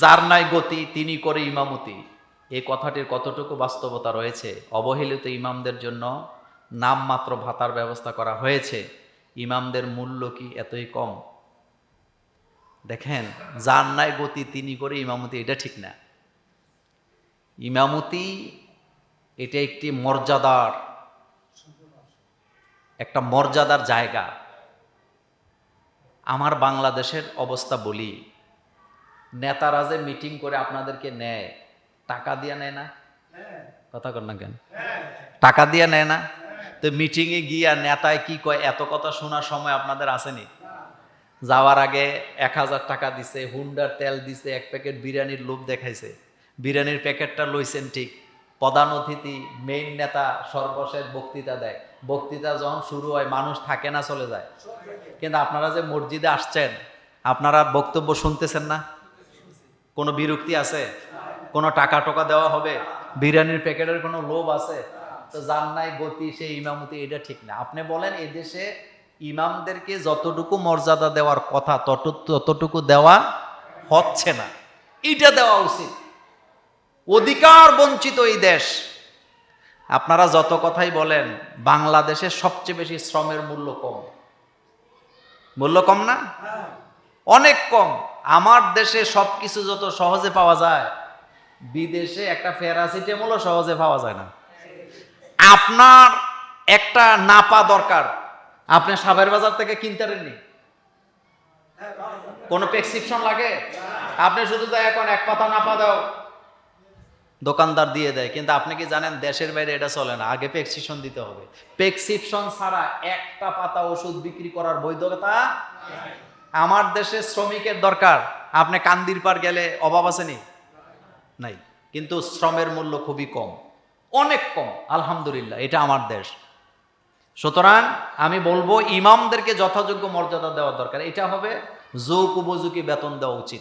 যার নাই গতি, তিনি করে ইমামতি। এই কথাটির কতটুকু বাস্তবতা রয়েছে? অবহেলিত ইমামদের জন্য নামমাত্র ভাতার ব্যবস্থা করা হয়েছে। ইমামদের মূল্য কি এতই কম? দেখেন, যার নাই গতি, তিনি করে ইমামতি, এটা ঠিক না। ইমামতি, এটা একটি মর্যাদার, একটা মর্যাদার জায়গা। আমার বাংলাদেশের অবস্থা বলি। নেতারা যে মিটিং করে আপনাদেরকে নেয়, টাকা দিয়ে নেয় না? কথা কর না কেন? টাকা দিয়ে নেয় না? তো মিটিংয়ে গিয়া নেতায় কি কয়, এত কথা শোনার সময় আপনাদের আসেনি? যাওয়ার আগে এক হাজার টাকা দিছে, হুন্ডার তেল দিছে, এক প্যাকেট বিরিয়ানির লোভ দেখাইছে। বিরিয়ানির প্যাকেটটা লইছেন ঠিক। প্রধান অতিথি মেইন নেতা সর্বশেষ বক্তৃতা দেয়। বক্তৃতা যখন শুরু হয়, মানুষ থাকে না, চলে যায়। কিন্তু আপনারা যে মসজিদে আসছেন, আপনারা বক্তব্য শুনতেছেন না? কোনো বিরক্তি আছে? কোনো টাকা টোকা দেওয়া হবে? বিরিয়ানির প্যাকেটের কোনো লোভ আছে? তো যার নাই গতি সেই ইমামতি, এটা ঠিক না। আপনি বলেন এদেশে ইমামদেরকে যতটুকু মর্যাদা দেওয়ার কথা, তত, ততটুকু দেওয়া হচ্ছে না। এটা দেওয়া উচিত। অধিকার বঞ্চিত এই দেশ। আপনারা যত কথাই বলেন, বাংলাদেশে সবচেয়ে বেশি শ্রমের মূল্য কম। মূল্য কম না? অনেক কম। আমার দেশে সবকিছু যত সহজে পাওয়া যায়, বিদেশে একটা প্যারাসিটামলও সহজে পাওয়া যায় না। আপনার একটা নাপা দরকার। আপনি সাবের বাজার থেকে কিনতে পারেননি? কোনো প্রেসক্রিপশন লাগে? আপনি শুধু যাই এখন এক পাতা নাপা দাও। দোকানদার দিয়ে দেয়, কিন্তু আপনি কি জানেন, দেশের বাইরে এটা চলে না। আগে প্রেসক্রিপশন দিতে হবে। প্রেসক্রিপশন ছাড়া একটা পাতা ওষুধ বিক্রি করার বৈধতা আমার দেশে শ্রমিকের দরকার। আপনি কান্দির পার গেলে অভাব আসেনি নাই। কিন্তু শ্রমের মূল্য খুবই কম। অনেক কম, আলহামদুলিল্লাহ, এটা আমার দেশ। সুতরাং আমি বলব, ইমামদেরকে যথাযোগ্য মর্যাদা দেওয়া দরকার। এটা হবে যোগ উপযোগী বেতন দেওয়া উচিত।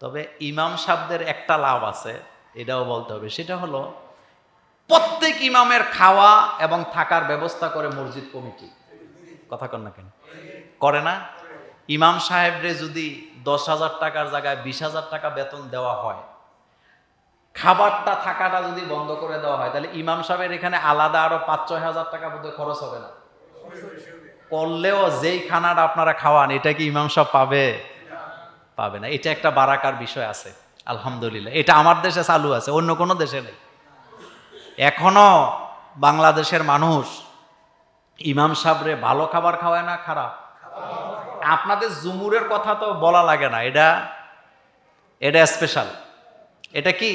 তবে ইমাম সাহেবদের একটা লাভ আছে, এটাও বলতে হবে। সেটা হলো, প্রত্যেক ইমামের খাওয়া এবং থাকার ব্যবস্থা করে মসজিদ কমিটি। কথা কন না কেন? করে না? ইমাম সাহেবরে যদি দশ হাজার টাকার জায়গায় বিশ হাজার টাকা বেতন দেওয়া হয়, খাবারটা থাকাটা যদি বন্ধ করে দেওয়া হয়, তাহলে ইমাম সাহেবের এখানে আলাদা আরও পাঁচ ছয় হাজার টাকা বোধহয় খরচ হবে না। করলেও যেই খানাটা আপনারা খাওয়ান, এটা কি ইমাম সাহেব পাবে? পাবে না। এটা একটা বারাকার বিষয় আছে, আলহামদুলিল্লাহ। এটা আমার দেশে চালু আছে, অন্য কোনো দেশে নেই। এখনও বাংলাদেশের মানুষ ইমাম সাহেবরে ভালো খাবার খাওয়ায় না খারাপ? আপনাদের জুমুরের কথা তো বলা লাগে না, এটা এটা স্পেশাল এটা কি?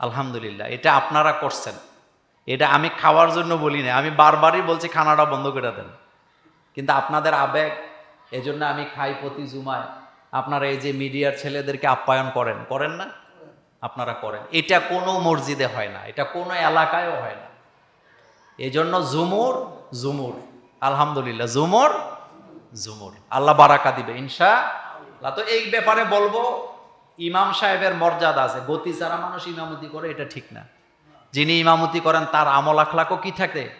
আলহামদুলিল্লাহ, এটা আপনারা করছেন। এটা আমি খাওয়ার জন্য বলি না আমি বারবারই বলছি খানাটা বন্ধ করে দেন। কিন্তু আপনাদের আবেগ, এজন্য আমি খাই প্রতি জুমায়। আপনারা এই যে মিডিয়ার ছেলেদেরকে আপ্যায়ন করেন করেন না? আপনারা করেন। এটা কোনো মসজিদে হয় না, এটা কোনো এলাকায়ও হয় না। এজন্য জুমুর জুমুর। আলহামদুলিল্লাহ, জুমুর জুমুর। আল্লাহ বারাকা দিবে ইনশা আল্লাহ তো এই ব্যাপারে বলব, ইমাম সাহেবের মর্যাদা আছে। গতি ছাড়া মানুষ ইমামতি করে, এটা ঠিক না। যিনি ইমামতি করেন, তার আমল আখলাকও কি থাকে?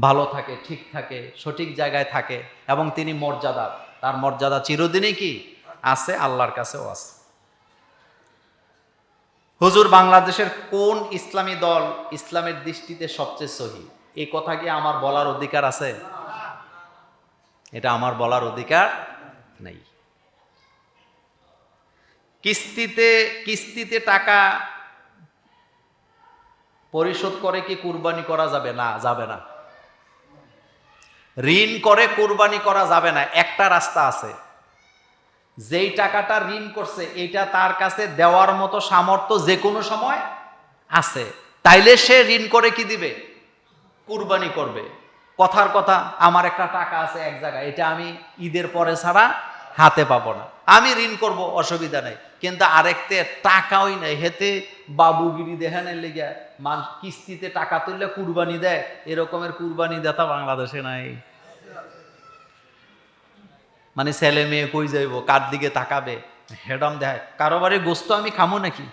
ভালো থাকে, ঠিক থাকে, সঠিক জায়গায় থাকে, এবং তিনি মর্যাদা। তার মর্যাদা চিরদিনই কি? আছে, আল্লাহর কাছেও আছে। হুজুর, বাংলাদেশের কোন ইসলামী দল ইসলামের দৃষ্টিতে সবচেয়ে সহি? এই কথা কি আমার বলার অধিকার আছে? এটা আমার বলার অধিকার নেই। কিস্তিতে কিস্তিতে টাকা পরিশোধ করে কি কুরবানি করা যাবে? না যাবে না। ঋণ করে কুরবানি করা যাবে না, একটা রাস্তা আছে। যেই টাকাটা ঋণ করছে, এটা তার কাছে দেওয়ার মতো সামর্থ্য যে কোনো সময় আছে। তাইলে সে ঋণ করে কি দিবে? কুরবানি করবে। কথার কথা, আমার একটা টাকা আছে এক জায়গায়, এটা আমি ঈদের পরে ছাড়া হাতে পাবো না। আমি ঋণ করব, অসুবিধা নেই। কিন্তু আরেকতে টাকাই নেই। হেতে বাবুগিরি দেখানের লেগে মান কিস্তিতে টাকা তুললে কুরবানি দেয়। এরকমের কুরবানি দেতা বাংলাদেশে নাই। মানে ছেলে মেয়ে কই যাইব? কার দিকে তাকাবে? হেডম দেখায়, কারোবারের গোস্ত আমি খামো নাকি?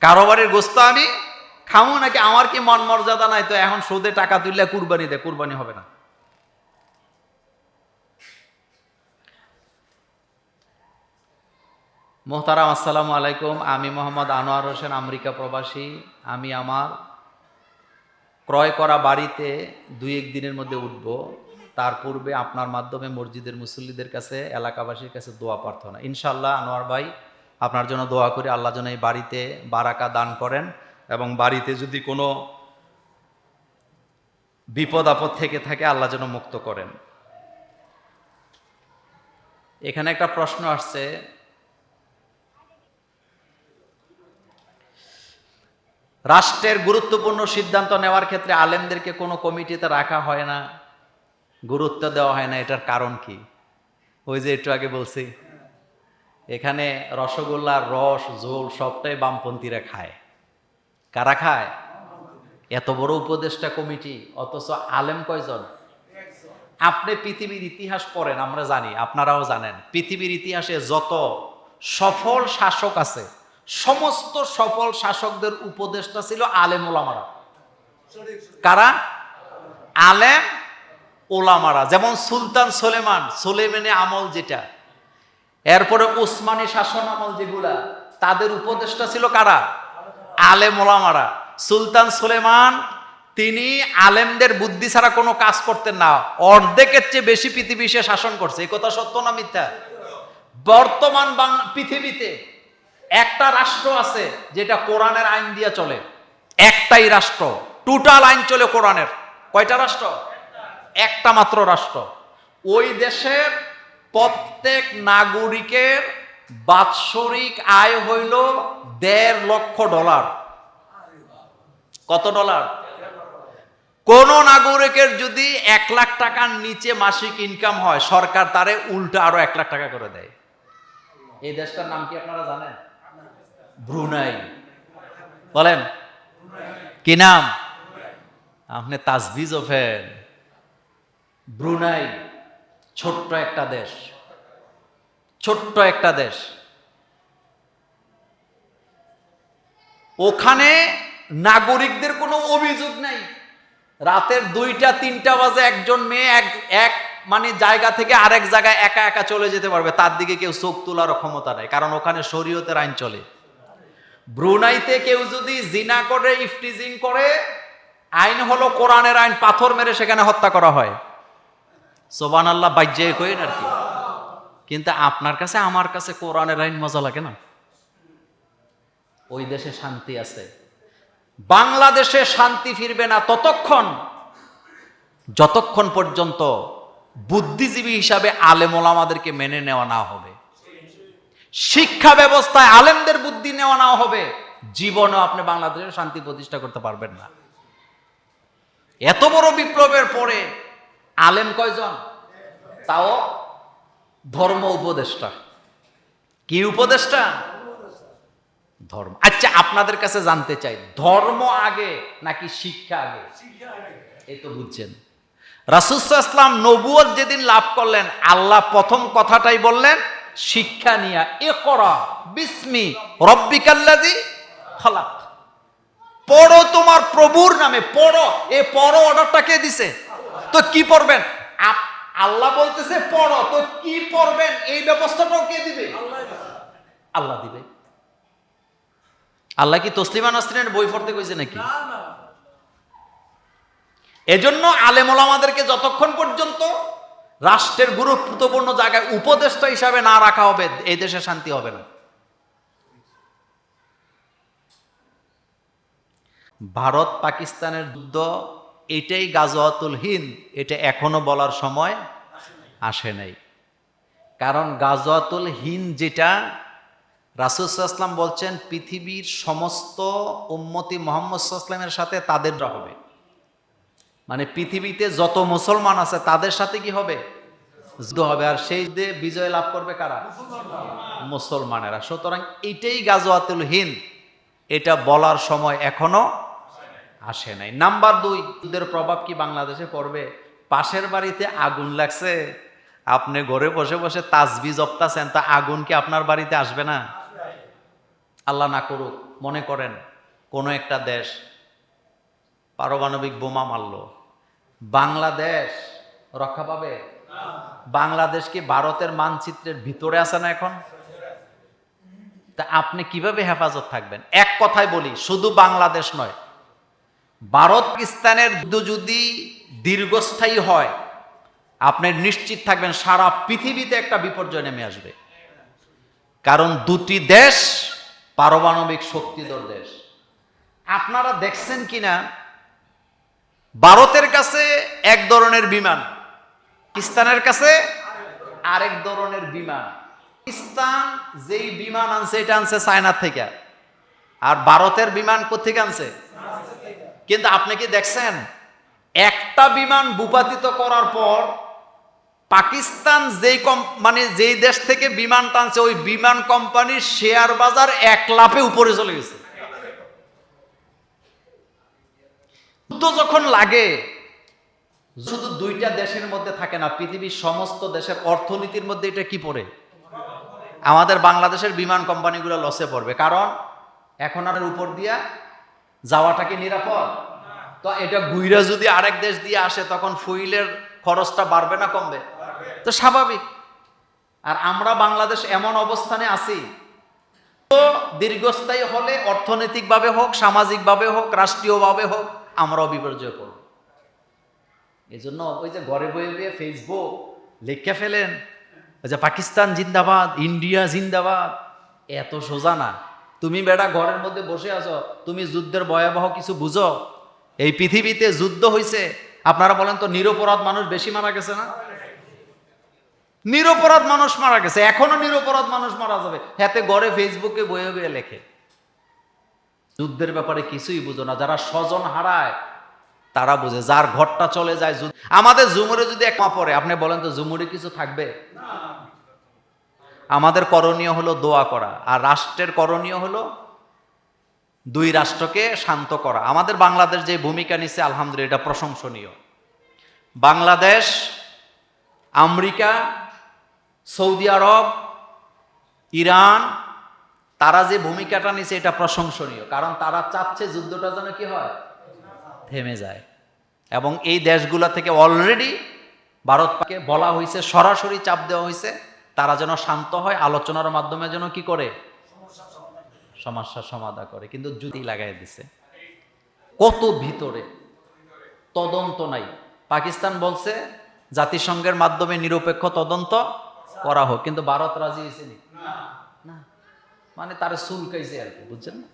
কারোবারের গোস্ত আমি খামো নাকি আমার কি মন মর্যাদা নাই? তো এখন সুদে টাকা তুললে কুরবানি দেয় কুরবানি হবে না। মোহতারাম, আসসালামু আলাইকুম। আমি মোহাম্মদ আনোয়ার হোসেন, আমেরিকা প্রবাসী। আমি আমার ক্রয় করা বাড়িতে দুই এক দিনের মধ্যে উঠব। তার পূর্বে আপনার মাধ্যমে মসজিদের মুসল্লিদের কাছে, এলাকাবাসীর কাছে দোয়া প্রার্থনা। ইনশাল্লাহ আনোয়ার ভাই, আপনার জন্য দোয়া করি। আল্লাহ যেন এই বাড়িতে বারাকা দান করেন। এবং বাড়িতে যদি কোনো বিপদ আপদ থেকে থাকে, আল্লাহ যেন মুক্ত করেন। এখানে একটা প্রশ্ন আসছে, রাষ্ট্রের গুরুত্বপূর্ণ সিদ্ধান্ত নেওয়ার ক্ষেত্রে আলেমদেরকে কোনো কমিটিতে রাখা হয় না, গুরুত্ব দেওয়া হয় না, এটার কারণ কি? ওই যে একটু আগে বলছি, এখানে রসগোল্লার রস, ঝোল সবটাই বামপন্থীরা খায়। কারা খায়? এত বড় উপদেষ্টা কমিটি, অথচ আলেম কয়জন? আপনি পৃথিবীর ইতিহাস পড়েন, আমরা জানি, আপনারাও জানেন, পৃথিবীর ইতিহাসে যত সফল শাসক আছে, সমস্ত সফল শাসকদের উপদেষ্টা ছিল আলেম ওলামারা। কারা? আলেম ওলামারা, যেমন সুলতান সোলেমান সোলেমানে আমল যেটা, এরপরে উসমানী শাসন আমল যেগুলা, তাদের উপদেষ্টা ছিল কারা? আলেম ওলামারা। সুলতান সুলেমান, তিনি আলেমদের বুদ্ধি ছাড়া কোনো কাজ করতেন না। অর্ধেকের চেয়ে বেশি পৃথিবী সে শাসন করছে। এই কথা সত্য না মিথ্যা? বর্তমান পৃথিবীতে একটা রাষ্ট্র আছে যেটা কোরআনের আইন দিয়ে চলে। একটাই রাষ্ট্র। টোটাল আইন চলে কোরআনের। কয়টা রাষ্ট্র? একটা মাত্র রাষ্ট্র। ওই দেশের প্রত্যেক নাগরিকের বাৎসরিক আয় হইল দেড় লক্ষ ডলার। কত ডলার? কোন নাগরিকের যদি এক লাখ টাকার নিচে মাসিক ইনকাম হয়, সরকার তারে উল্টা আরও এক লাখ টাকা করে দেয়। এই দেশটার নাম কি আপনারা জানেন? ব্রুনাই। বলেন। কি নাম? আপনি তাজবিজ ওফেন ব্রুনাই, ছোট্ট একটা দেশ। ছোট্ট একটা দেশ। ওখানে নাগরিকদের কোনো অভিযোগ নাই। রাতের দুইটা, তিনটা বাজে একজন মেয়ে এক এক মানে জায়গা থেকে আরেক জায়গায় একা একা চলে যেতে পারবে। তার দিকে কেউ চোখ তোলার ক্ষমতা নাই, কারণ ওখানে শরীয়তের আইন চলে। ব্রুনাইতে কেউ যদি জিনা করে ইফটিজিং করে, আইন হলো কোরআনের আইন, পাথর মেরে সেখানে হত্যা করা হয়। সোবান আল্লাহ বাজ্যে কইন আর কি। কিন্তু আপনার কাছে, আমার কাছে কোরআনের আইন মজা লাগে না? ওই দেশে শান্তি আছে। বাংলাদেশে শান্তি ফিরবে না ততক্ষণ। যতক্ষণ পর্যন্ত বুদ্ধিজীবী হিসাবে আলেম ওলামাদেরকে মেনে নেওয়া না হবে। শিক্ষা ব্যবস্থায় আলেমদের বুদ্ধি নেওয়া না হবে। জীবনেও আপনি বাংলাদেশে শান্তি প্রতিষ্ঠা করতে পারবেন না। এত বড় বিপ্লবের পরে আলেম কয়জন? তাও ধর্ম উপদেষ্টা। কি উপদেষ্টা? ধর্ম। আচ্ছা আপনাদের কাছে জানতে চাই, ধর্ম আগে নাকি শিক্ষা আগে? এই তো বুঝছেন। রাসুসাল্লাম নবুয়ত যেদিন লাভ করলেন, আল্লাহ প্রথম কথাটাই বললেন, শিক্ষা নিয়া এ করা বিস্মি রব্বিকাল্লাজি খালাক। পড়ো তোমার প্রভুর নামে, পড়ো। এ পড়ো অর্ডারটা কে দিছে? তো কি পড়বেন? আল্লাহ বলতেছে পড়ো। তো কি পড়বেন? এই ব্যবস্থাটাও কে দিবে? আল্লাহ দিবে। আল্লাহ কি তসলিমা নাসরিনের বই পড়তে কইছে নাকি? এজন্য আলেমোলামাদেরকে যতক্ষণ পর্যন্ত রাষ্ট্রের গুরুত্বপূর্ণ জায়গায় উপদেষ্টা হিসাবে না রাখা হবে এই দেশে শান্তি হবে না। ভারত পাকিস্তানের যুদ্ধ এটাই গাজওয়াতুল হিন্দ, এটা এখনও বলার সময় আসে নাই। কারণ গাজওয়াতুল হিন্দ যেটা রাসুসাল্লাম বলছেন, পৃথিবীর সমস্ত উম্মতি মোহাম্মদ সাল্লামের সাথে তাদের হবে। মানে পৃথিবীতে যত মুসলমান আছে, তাদের সাথে কি হবে? যুদ্ধ হবে। আর সেই যুদ্ধে বিজয় লাভ করবে কারা? মুসলমানেরা। সুতরাং এটাই গাজওয়াতুল হিন্দ। এটা বলার সময় এখনও আসে নাই। নাম্বার দুই যুদ্ধের প্রভাব কি বাংলাদেশে পড়বে? পাশের বাড়িতে আগুন লাগছে। আপনি ঘরে বসে বসে তাজবি জপতাছেন, তা আগুন কি আপনার বাড়িতে আসবে না? আল্লাহ না করুক, মনে করেন কোনো একটা দেশ পারমাণবিক বোমা মারল। বাংলাদেশ রক্ষা পাবে? বাংলাদেশ কি ভারতের মানচিত্রের ভিতরে আছে না এখন? তা আপনি কীভাবে হেফাজত থাকবেন? এক কথায় বলি, শুধু বাংলাদেশ নয় ভারত পাকিস্তানের যুদ্ধ যদি দীর্ঘস্থায়ী হয়, আপনি নিশ্চিত থাকবেন সারা পৃথিবীতে একটা বিপর্যয় নেমে আসবে। কারণ দুটি দেশ পারমাণবিক শক্তিধর দেশ। আপনারা দেখছেন কিনা? ভারতের কাছে এক ধরনের বিমান, পাকিস্তানের কাছে আরেক ধরনের বিমান। পাকিস্তান যেই বিমান আনছে, এটা আনছে চায়না থেকে। আর ভারতের বিমান কোথেকে আনছে? কিন্তু আপনি কি দেখছেন? একটা বিমান ভূপাতিত করার পর পাকিস্তান যেই কম মানে যেই দেশ থেকে বিমান টানছে, ওই বিমান কোম্পানির শেয়ার বাজার এক লাফে উপরে চলে গেছে। যুদ্ধ যখন লাগে, শুধু দুইটা দেশের মধ্যে থাকে না, পৃথিবীর সমস্ত দেশের অর্থনীতির মধ্যে এটা কি পড়ে? আমাদের বাংলাদেশের বিমান কোম্পানিগুলো লসে পড়বে। কারণ এখন আর উপর দিয়া যাওয়াটা কি নিরাপদ। তো এটা গুইরা যদি আরেক দেশ দিয়ে আসে তখন ফুইলের খরচটা বাড়বে না কমবে? তো স্বাভাবিক। আর আমরা বাংলাদেশ এমন অবস্থানে আছি। তো দীর্ঘস্থায়ী হলে অর্থনৈতিকভাবে হোক সামাজিকভাবে হোক রাষ্ট্রীয়ভাবে হোক আমরাও বিপর্যয় পড়ব। এই জন্য ওই যে ঘরে বয়ে বয়ে ফেসবুক লিখে ফেলেন ওই যে পাকিস্তান জিন্দাবাদ ইন্ডিয়া জিন্দাবাদ এত সোজা না। তুমি বেটা ঘরের মধ্যে বসে আছো, তুমি যুদ্ধের ভয়াবহ কিছু বুঝো? এই পৃথিবীতে যুদ্ধ হয়েছে আপনারা বলেন তো নিরপরাধ মানুষ বেশি মারা গেছে না? নিরপরাধ মানুষ মারা গেছে, এখনও নিরপরাধ মানুষ মারা যাবে। হাতে গড়ে ফেসবুকে বয়ে বয়ে লেখে। যুদ্ধের ব্যাপারে কিছুই বুঝো না, যারা স্বজন হারায়, তারা বুঝে, যার ঘরটা চলে যায় আমাদের জুমুরে যদি এক পড়ে, আপনি বলেন তো জুমুরে কিছু থাকবে? আমাদের করণীয় হলো দোয়া করা, আর রাষ্ট্রের করণীয় হলো দুই রাষ্ট্রকে শান্ত করা। আমাদের বাংলাদেশ যে ভূমিকা নিচ্ছে আলহামদুলিল্লাহ, এটা প্রশংসনীয়। Bangladesh, America, Saudi Arab, Iran, তারা যে ভূমিকাটা নিছে, এটা প্রশংসনীয়। কারণ তারা চাচ্ছে যুদ্ধটা যেন কি হয়? থেমে যায়। এবং এই দেশগুলা থেকে অলরেডি ভারতকে বলা হয়েছে সরাসরি চাপ দেওয়া হয়েছে তারা যেন শান্ত হয়, আলোচনার মাধ্যমে যেন কি করে? সমস্যার সমাধা করে। কিন্তু জুতি লাগাই দিছে। কত ভিতরে? তদন্ত নাই। পাকিস্তান বলছে, জাতিসংঘের মাধ্যমে নিরপেক্ষ তদন্ত করা হোক। কিন্তু ভারত রাজি হয়েছে নি? মানে তারা চুলকাইছে আর কি, বুঝছেন? না